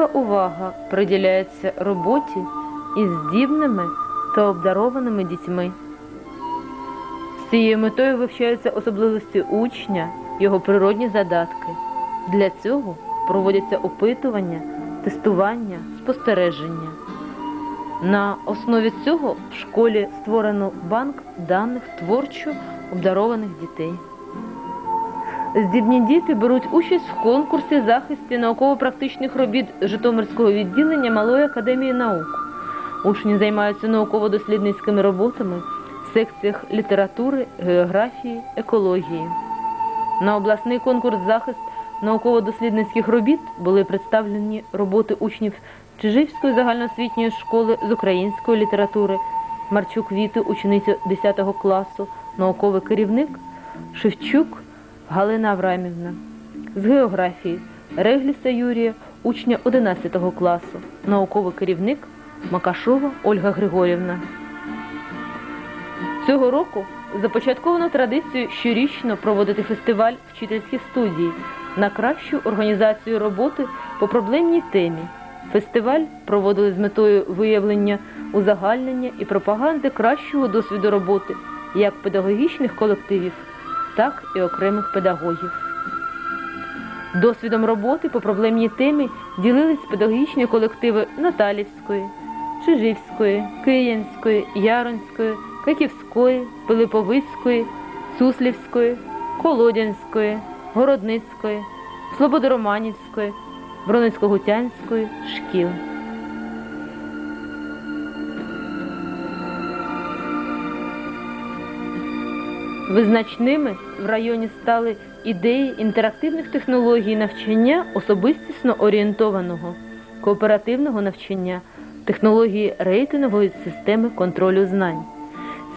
Велика увага приділяється роботі із здібними та обдарованими дітьми. З цією метою вивчаються особливості учня, його природні задатки. Для цього проводяться опитування, тестування, спостереження. На основі цього в школі створено банк даних творчо обдарованих дітей. Здібні діти беруть участь в конкурсі захисті науково-практичних робіт Житомирського відділення Малої академії наук. Учні займаються науково-дослідницькими роботами в секціях літератури, географії, екології. На обласний конкурс захист науково-дослідницьких робіт були представлені роботи учнів Чижівської загальноосвітньої школи з української літератури, Марчук Віти, учениця 10 класу, науковий керівник Шевчук Галина Аврамівна. З географії Регліса Юрія, учня 11 класу, науковий керівник Макашова Ольга Григорівна. Цього року започатковано традицію щорічно проводити фестиваль вчительських студій на кращу організацію роботи по проблемній темі. Фестиваль проводили з метою виявлення узагальнення і пропаганди кращого досвіду роботи як педагогічних колективів, так і окремих педагогів. Досвідом роботи по проблемній темі ділились педагогічні колективи Наталівської, Чижівської, Киянської, Яронської, Каківської, Пилиповицької, Суслівської, Колодянської, Городницької, Слободороманівської, Броницько-Гутянської шкіл. Визначними в районі стали ідеї інтерактивних технологій навчання особистісно орієнтованого, кооперативного навчання, технології рейтингової системи контролю знань.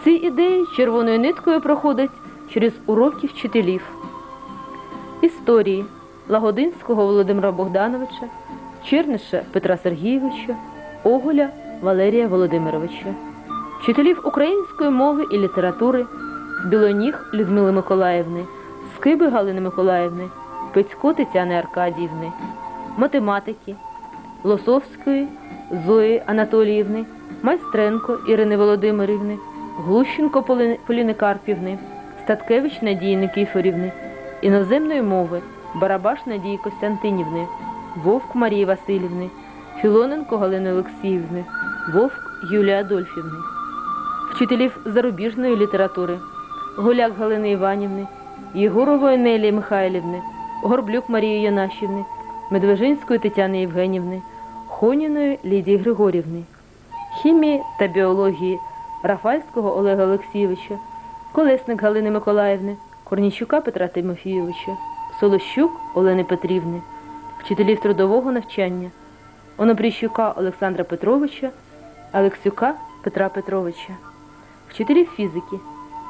Ці ідеї червоною ниткою проходять через уроки вчителів. Історії Лагодинського Володимира Богдановича, Черниша Петра Сергійовича, Оголя Валерія Володимировича, вчителів української мови і літератури, Білоніг Людмили Миколаївни, Скиби Галини Миколаївни, Пецько Тетяни Аркадіївни, математики Лосовської Зої Анатоліївни, Майстренко Ірини Володимирівни, Глущенко Поліни Карпівни, Статкевич Надії Никифорівни, іноземної мови Барабаш Надії Костянтинівни, Вовк Марії Васильівни, Філоненко Галини Олексіївни, Вовк Юлії Адольфівни, вчителів зарубіжної літератури Гуляк Галини Іванівни, Єгорової Нелії Михайлівни, Горблюк Марії Янашівни, Медвежинської Тетяни Євгенівни, Хоніної Лідії Григорівни, хімії та біології Рафальського Олега Олексійовича, Колесник Галини Миколаївни, Корнічука Петра Тимофійовича, Солощук Олени Петрівни, вчителів трудового навчання, Онопріщука Олександра Петровича, Алексюка Петра Петровича, вчителів фізики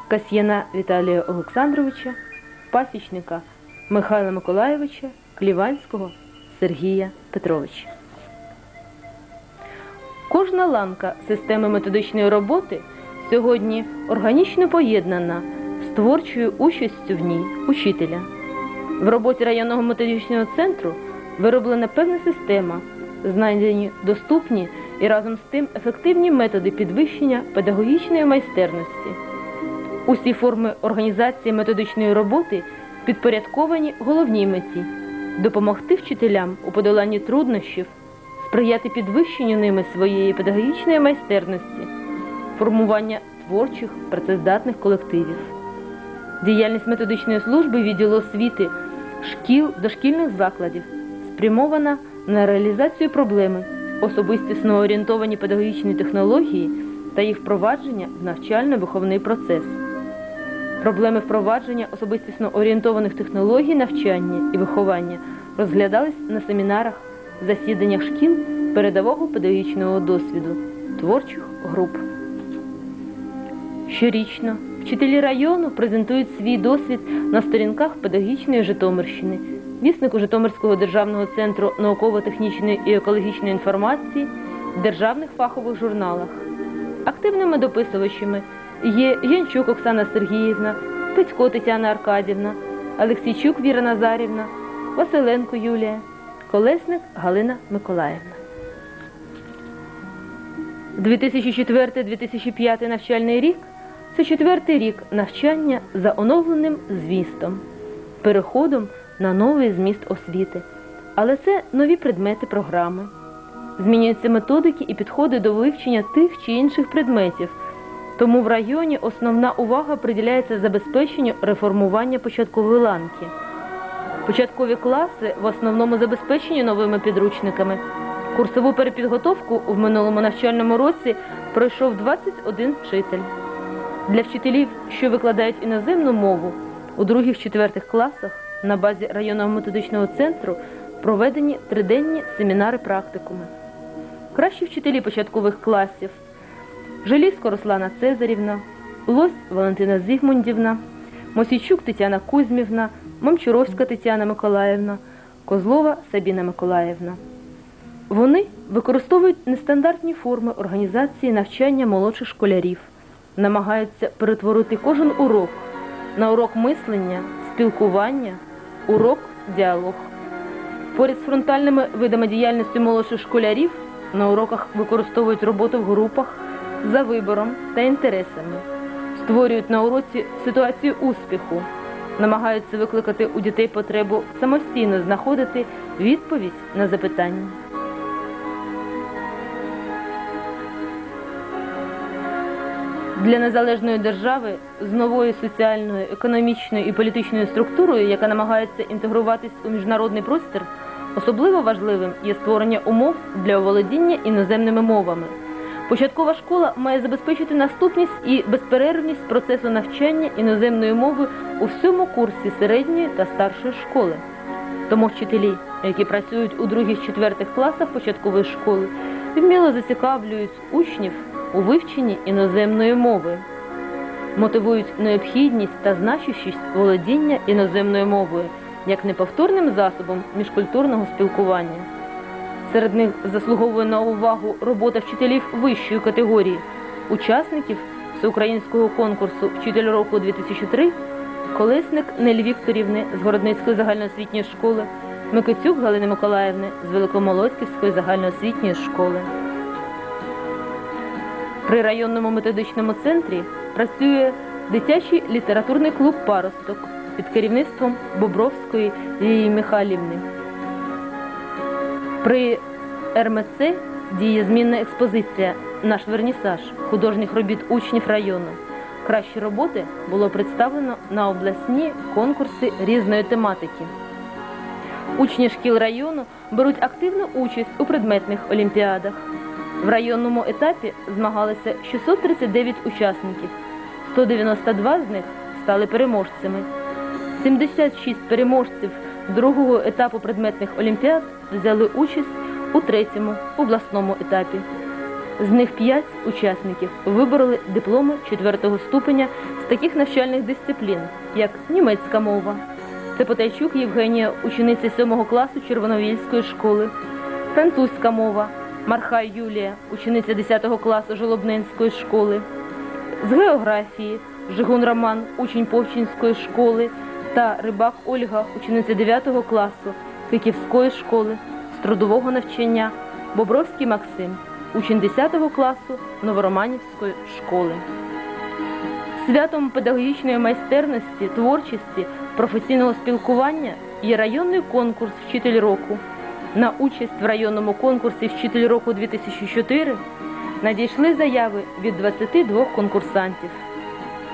Касьяна Віталія Олександровича, пасічника Михайла Миколаєвича, Кліванського Сергія Петровича. Кожна ланка системи методичної роботи сьогодні органічно поєднана з творчою участю в ній учителя. В роботі районного методичного центру вироблена певна система, знайдені доступні і разом з тим ефективні методи підвищення педагогічної майстерності. Усі форми організації методичної роботи підпорядковані головній меті допомогти вчителям у подоланні труднощів, сприяти підвищенню ними своєї педагогічної майстерності, формування творчих працездатних колективів. Діяльність методичної служби відділу освіти шкіл дошкільних закладів спрямована на реалізацію проблеми особистісно орієнтовані педагогічні технології та їх впровадження в навчально-виховний процес. Проблеми впровадження особистісно орієнтованих технологій навчання і виховання розглядались на семінарах, засіданнях шкіл передового педагогічного досвіду, творчих груп. Щорічно вчителі району презентують свій досвід на сторінках педагогічної Житомирщини, віснику Житомирського державного центру науково-технічної і екологічної інформації, державних фахових журналах. Активними дописувачами є Янчук Оксана Сергіївна, Петько Тетяна Аркадівна, Алексійчук Віра Назарівна, Василенко Юлія, Колесник Галина Миколаївна. 2004-2005 навчальний рік це четвертий рік навчання за оновленим змістом, переходом на новий зміст освіти. Але це нові предмети програми. Змінюються методики і підходи до вивчення тих чи інших предметів. Тому в районі основна увага приділяється забезпеченню реформування початкової ланки. Початкові класи в основному забезпечені новими підручниками. Курсову перепідготовку в минулому навчальному році пройшов 21 вчитель. Для вчителів, що викладають іноземну мову, у других-четвертих класах на базі районного методичного центру проведені триденні семінари-практикуми. Кращі вчителі початкових класів Желізко Руслана Цезарівна, Лось Валентина Зігмундівна, Мосійчук Тетяна Кузьмівна, Момчуровська Тетяна Миколаївна, Козлова Сабіна Миколаївна. Вони використовують нестандартні форми організації навчання молодших школярів, намагаються перетворити кожен урок на урок мислення, спілкування, урок діалог. Поряд з фронтальними видами діяльності молодших школярів на уроках використовують роботу в групах за вибором та інтересами, створюють на уроці ситуацію успіху, намагаються викликати у дітей потребу самостійно знаходити відповідь на запитання. Для незалежної держави з новою соціальною, економічною і політичною структурою, яка намагається інтегруватись у міжнародний простір, особливо важливим є створення умов для оволодіння іноземними мовами. Початкова школа має забезпечити наступність і безперервність процесу навчання іноземної мови у всьому курсі середньої та старшої школи. Тому вчителі, які працюють у других-четвертих класах початкової школи, вміло зацікавлюють учнів у вивченні іноземної мови, мотивують необхідність та значущість володіння іноземною мовою як неповторним засобом міжкультурного спілкування. Серед них заслуговує на увагу робота вчителів вищої категорії, учасників всеукраїнського конкурсу Вчитель року 2003, колесник Нелі Вікторівни з Городницької загальноосвітньої школи, Микицюк Галини Миколаївни з Великомолодьківської загальноосвітньої школи. При районному методичному центрі працює дитячий літературний клуб Паросток під керівництвом Бобровської Лілії Михайлівни. При РМЦ діє змінна експозиція Наш вернісаж художніх робіт учнів району. Кращі роботи було представлено на обласні конкурси різної тематики. Учні шкіл району беруть активну участь у предметних олімпіадах. В районному етапі змагалися 639 учасників, 192 з них стали переможцями. 76 переможців другого етапу предметних олімпіад взяли участь у третьому обласному етапі. З них 5 учасників вибороли дипломи 4 ступеня з таких навчальних дисциплін, як німецька мова. Це Потайчук Євгенія, учениця 7 класу Червоновільської школи, французька мова, Мархай Юлія, учениця 10 класу Жолобненської школи, з географії Жигун Роман, учень Повчинської школи та Рибак Ольга, учениця 9 класу Киківської школи, з трудового навчання Бобровський Максим, учень 10 класу Новороманівської школи. Святом педагогічної майстерності, творчості, професійного спілкування є районний конкурс Вчитель року. На участь в районному конкурсі Вчитель року 2004 надійшли заяви від 22 конкурсантів.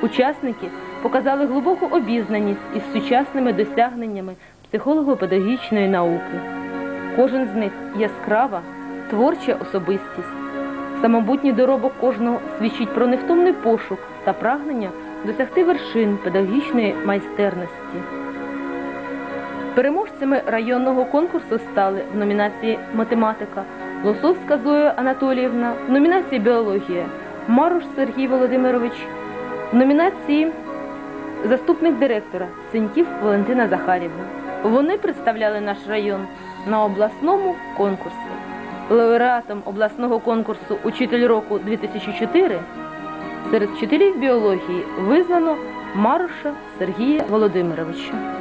Учасники показали глибоку обізнаність із сучасними досягненнями психолого-педагогічної науки. Кожен з них яскрава, творча особистість. Самобутній доробок кожного свідчить про невтомний пошук та прагнення досягти вершин педагогічної майстерності. Переможцями районного конкурсу стали в номінації Математика Лосовська Зоя Анатоліївна, в номінації Біологія Маруш Сергій Володимирович, в номінації Заступник директора Синьків Валентина Захарівна. Вони представляли наш район на обласному конкурсі. Лауреатом обласного конкурсу Учитель року 2004 серед вчителів біології визнано Маруша Сергія Володимировича.